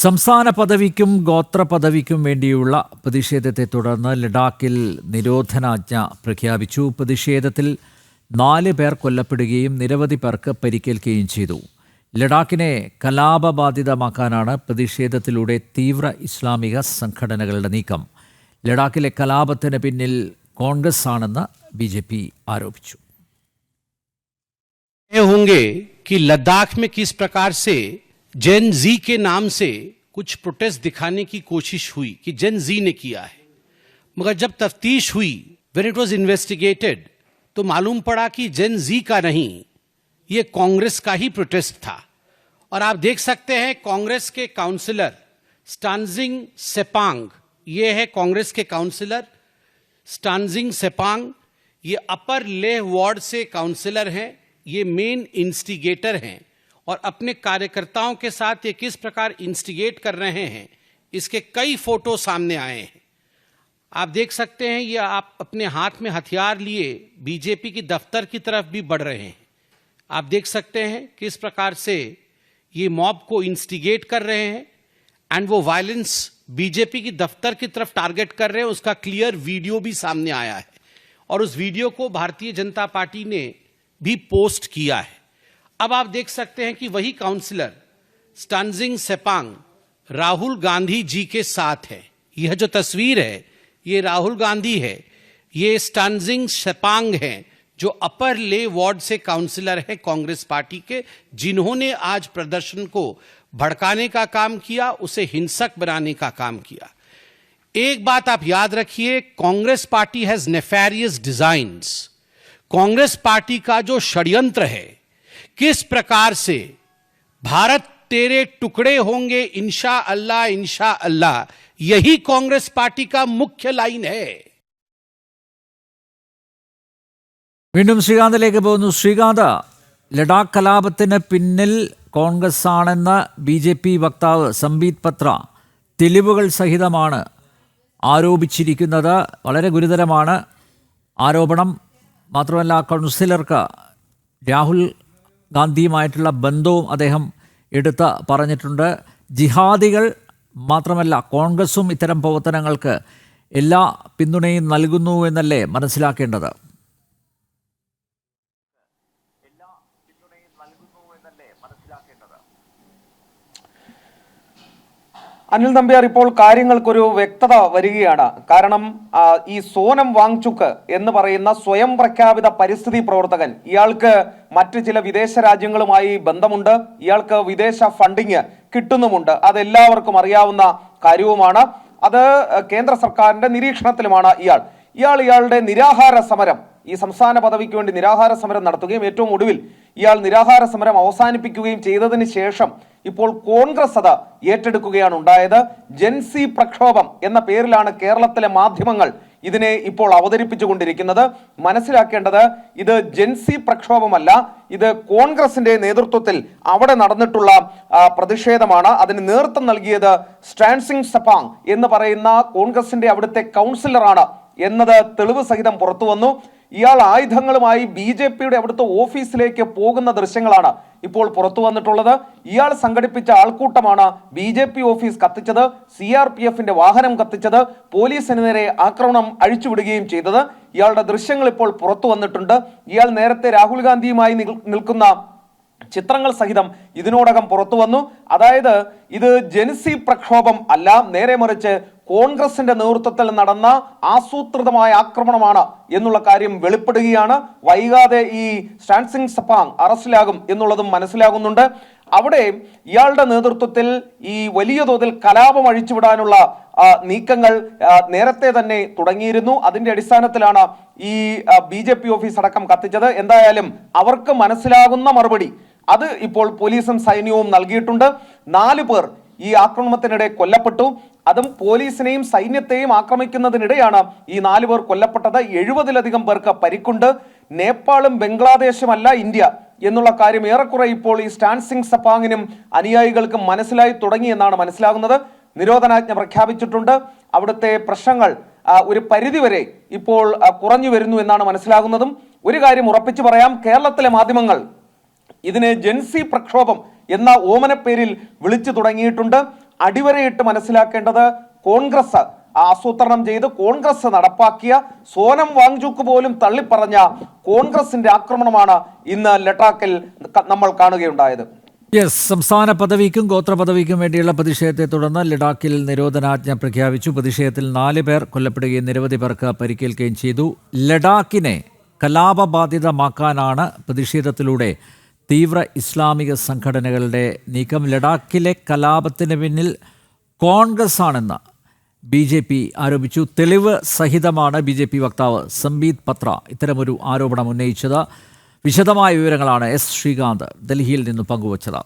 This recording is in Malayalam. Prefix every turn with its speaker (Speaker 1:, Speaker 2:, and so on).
Speaker 1: സംസ്ഥാന പദവിക്കും ഗോത്ര പദവിക്കും വേണ്ടിയുള്ള പ്രതിഷേധത്തെ തുടർന്ന് ലഡാക്കിൽ നിരോധനാജ്ഞ പ്രഖ്യാപിച്ചു പ്രതിഷേധത്തിൽ നാല് പേർ കൊല്ലപ്പെടുകയും നിരവധി പേർക്ക് പരിക്കേൽക്കുകയും ചെയ്തു ലഡാക്കിനെ കലാപബാധിതമാക്കാനാണ് പ്രതിഷേധത്തിലൂടെ തീവ്ര ഇസ്ലാമിക സംഘടനകളുടെ നീക്കം ലഡാക്കിലെ കലാപത്തിന് പിന്നിൽ കോൺഗ്രസ് ആണെന്ന് ബി ആരോപിച്ചു
Speaker 2: ये होंगे कि लद्दाख में किस प्रकार से जेन जी के नाम से कुछ प्रोटेस्ट दिखाने की कोशिश हुई कि जेन जी ने किया है। मगर जब तफ्तीश हुई वेन इट वॉज़ इन्वेस्टिगेटेड तो मालूम पड़ा कि जेन जी का नहीं, ये कांग्रेस का ही प्रोटेस्ट था। और आप देख सकते हैं कांग्रेस के काउंसलर स्टानजिंग सेपांग ये है कांग्रेस के काउंसलर स्टानजिंग सेपांग ये अपर लेह वार्ड से काउंसलर हैं, ये मेन इंस्टिगेटर हैं। और अपने कार्यकर्ताओं के साथ ये किस प्रकार इंस्टिगेट कर रहे हैं, इसके कई फ़ोटो सामने आए हैं। आप देख सकते हैं, ये आप अपने हाथ में हथियार लिए बीजेपी की दफ्तर की तरफ़ भी बढ़ रहे हैं। आप देख सकते हैं किस प्रकार से ये मॉब को इंस्टिगेट कर रहे हैं एंड वो वायलेंस बीजेपी की दफ्तर की तरफ़ टारगेट कर रहे हैं, उसका क्लियर वीडियो भी सामने आया है। और उस वीडियो को भारतीय जनता पार्टी ने भी पोस्ट किया है। अब आप देख सकते हैं कि वही काउंसलर स्टानजिंग सेपांग राहुल गांधी जी के साथ है। यह जो तस्वीर है, ये राहुल गांधी है। ये स्टानजिंग सेपांग हैं, जो अपर ले वार्ड से काउंसलर हैं कांग्रेस पार्टी के, जिन्होंने आज प्रदर्शन को भड़काने का काम किया, उसे हिंसक बनाने का काम किया। एक बात आप याद रखिए, Congress party has nefarious design Congress party का जो षड्यंत्र है किस प्रकार से भारत तेरे टुकड़े होंगे इंशा अल्लाह इंशा अल्लाह यही कांग्रेस पार्टी का मुख्य लाइन है
Speaker 1: വീണ്ടും ശ്രീകാന്തിലേക്ക് പോകുന്നു ശ്രീകാന്ത് ലഡാക്ക് കലാപത്തിന് പിന്നിൽ കോൺഗ്രസ് ആണെന്ന് ബി ജെ പി വക്താവ് സംബീത് പത്ര തെളിവുകൾ സഹിതമാണ് ആരോപിച്ചിരിക്കുന്നത് വളരെ ഗുരുതരമാണ് ആരോപണം മാത്രമല്ല കൗൺസിലർക്ക് രാഹുൽ ഗാന്ധിയുമായിട്ടുള്ള ബന്ധവും അദ്ദേഹം എടുത്ത് പറഞ്ഞിട്ടുണ്ട്. ജിഹാദികൾ മാത്രമല്ല കോൺഗ്രസും ഇത്തരം പ്രവർത്തനങ്ങൾക്ക് എല്ലാ പിന്തുണയും നൽകുന്നു എന്നല്ലേ മനസ്സിലാക്കേണ്ടത്?
Speaker 3: അനിൽ നമ്പ്യാർ ഇപ്പോൾ കാര്യങ്ങൾക്കൊരു വ്യക്തത വരികയാണ്. കാരണം ഈ സോനം വാങ്ചുക്ക് എന്ന് പറയുന്ന സ്വയം പ്രഖ്യാപിത പരിസ്ഥിതി പ്രവർത്തകൻ ഇയാൾക്ക് മറ്റ് ചില വിദേശ രാജ്യങ്ങളുമായി ബന്ധമുണ്ട് ഇയാൾക്ക് വിദേശ ഫണ്ടിങ് കിട്ടുന്നുമുണ്ട്. അതെല്ലാവർക്കും അറിയാവുന്ന കാര്യവുമാണ്. അത് കേന്ദ്ര സർക്കാരിന്റെ നിരീക്ഷണത്തിലുമാണ് ഇയാൾ. ഇയാൾ ഇയാളുടെ നിരാഹാര സമരം ഈ സംസ്ഥാന പദവിക്ക് വേണ്ടി നിരാഹാര സമരം നടത്തുകയും ഏറ്റവും ഒടുവിൽ ഇയാൾ നിരാഹാര സമരം അവസാനിപ്പിക്കുകയും ചെയ്തതിന് ശേഷം ഇപ്പോൾ കോൺഗ്രസ് അത് ഏറ്റെടുക്കുകയാണ് ഉണ്ടായത്. ജെൻസി പ്രക്ഷോഭം എന്ന പേരിലാണ് കേരളത്തിലെ മാധ്യമങ്ങൾ ഇതിനെ ഇപ്പോൾ അവതരിപ്പിച്ചുകൊണ്ടിരിക്കുന്നത്. മനസ്സിലാക്കേണ്ടത് ഇത് ജെൻസി പ്രക്ഷോഭമല്ല ഇത് കോൺഗ്രസിന്റെ നേതൃത്വത്തിൽ അവിടെ നടന്നിട്ടുള്ള പ്രതിഷേധമാണ്. അതിന് നേതൃത്വം നൽകിയത് സ്ട്രാൻസിംഗ് സപാങ് എന്ന് പറയുന്ന കോൺഗ്രസിന്റെ അവിടുത്തെ കൗൺസിലറാണ് എന്നത് തെളിവ് സഹിതം പുറത്തു വന്നു ഇയാൾ ആയുധങ്ങളുമായി ബി ജെ പിയുടെ അവിടുത്തെ ഓഫീസിലേക്ക് പോകുന്ന ദൃശ്യങ്ങളാണ് ഇപ്പോൾ പുറത്തു വന്നിട്ടുള്ളത്. ഇയാൾ സംഘടിപ്പിച്ച ആൾക്കൂട്ടമാണ് ബി ജെ പി ഓഫീസ് കത്തിച്ചത് സി ആർ പി എഫിന്റെ വാഹനം കത്തിച്ചത് പോലീസിന് നേരെ ആക്രമണം അഴിച്ചുവിടുകയും ചെയ്തത്. ഇയാളുടെ ദൃശ്യങ്ങൾ ഇപ്പോൾ പുറത്തു വന്നിട്ടുണ്ട്. ഇയാൾ നേരത്തെ രാഹുൽ ഗാന്ധിയുമായി നിൽക്കുന്ന ചിത്രങ്ങൾ സഹിതം ഇതിനോടകം പുറത്തു വന്നു. അതായത് ഇത് ജെൻസി പ്രക്ഷോഭം അല്ല നേരെ മറിച്ച് കോൺഗ്രസിന്റെ നേതൃത്വത്തിൽ നടന്ന ആസൂത്രിതമായ ആക്രമണമാണ് എന്നുള്ള കാര്യം വെളിപ്പെടുകയാണ്. വൈകാതെ ഈ സ്റ്റാൻസിംഗ് സപ്പാങ് അറസ്റ്റിലാകും എന്നുള്ളതും മനസ്സിലാകുന്നുണ്ട്. അവിടെ ഇയാളുടെ നേതൃത്വത്തിൽ ഈ വലിയ തോതിൽ കലാപം അഴിച്ചുവിടാനുള്ള നീക്കങ്ങൾ നേരത്തെ തന്നെ തുടങ്ങിയിരുന്നു. അതിന്റെ അടിസ്ഥാനത്തിലാണ് ഈ ബി ജെ പി ഓഫീസ് അടക്കം കത്തിച്ചത്. എന്തായാലും അവർക്ക് മനസ്സിലാകുന്ന മറുപടി അത് ഇപ്പോൾ പോലീസും സൈന്യവും നൽകിയിട്ടുണ്ട്. നാല് പേർ ഈ ആക്രമണത്തിനിടെ കൊല്ലപ്പെട്ടു. അതും പോലീസിനെയും സൈന്യത്തെയും ആക്രമിക്കുന്നതിനിടെയാണ് ഈ നാലു പേർ കൊല്ലപ്പെട്ടത്. എഴുപതിലധികം പേർക്ക് പരിക്കുണ്ട്. നേപ്പാളും ബംഗ്ലാദേശുമല്ല ഇന്ത്യ എന്നുള്ള കാര്യം ഏറെക്കുറെ ഇപ്പോൾ ഈ സ്റ്റാൻസിങ് സപ്പാങ്ങിനും അനുയായികൾക്കും മനസ്സിലായി തുടങ്ങി എന്നാണ് മനസ്സിലാകുന്നത്. നിരോധനാജ്ഞ പ്രഖ്യാപിച്ചിട്ടുണ്ട്. അവിടുത്തെ പ്രശ്നങ്ങൾ ഒരു പരിധിവരെ ഇപ്പോൾ കുറഞ്ഞു വരുന്നു എന്നാണ് മനസ്സിലാകുന്നതും. ഒരു കാര്യം ഉറപ്പിച്ചു പറയാം. കേരളത്തിലെ മാധ്യമങ്ങൾ ഇതിനെ ജെൻസി പ്രക്ഷോഭം എന്ന ഓമനപ്പേരിൽ വിളിച്ചു തുടങ്ങിയിട്ടുണ്ട്. അടിവരയിട്ട് മനസ്സിലാക്കേണ്ടത് കോൺഗ്രസ് ആസൂത്രണം ചെയ്ത് കോൺഗ്രസ് നടപ്പാക്കിയ സോനം വാങ്ചുക്ക് പോലും തള്ളിപ്പറഞ്ഞ കോൺഗ്രസിന്റെ ആക്രമണമാണ് ഇന്ന് ലഡാക്കിൽ നമ്മൾ കാണുകയുണ്ടായത്.
Speaker 1: യെസ് സംസ്ഥാന പദവിക്കും ഗോത്ര പദവിക്കും വേണ്ടിയുള്ള പ്രതിഷേധത്തെ തുടർന്ന് ലഡാക്കിൽ നിരോധനാജ്ഞ പ്രഖ്യാപിച്ചു. പ്രതിഷേധത്തിൽ നാല് പേർ കൊല്ലപ്പെടുകയും നിരവധി പേർക്ക് പരിക്കേൽക്കുകയും ചെയ്തു. ലഡാക്കിനെ കലാപബാധിതമാക്കാനാണ് പ്രതിഷേധത്തിലൂടെ തീവ്ര ഇസ്ലാമിക സംഘടനകളുടെ നീക്കം ലഡാക്കിലെ കലാപത്തിന് പിന്നിൽ കോൺഗ്രസ് ആണെന്ന് ബി ജെ പി ആരോപിച്ചു. തെളിവ് സഹിതമാണ് ബി ജെ പി വക്താവ് സംബീത് പത്ര ഇത്തരമൊരു ആരോപണം ഉന്നയിച്ചത്. വിശദമായ വിവരങ്ങളാണ് എസ് ശ്രീകാന്ത് ഡൽഹിയിൽ നിന്ന് പങ്കുവച്ചത്.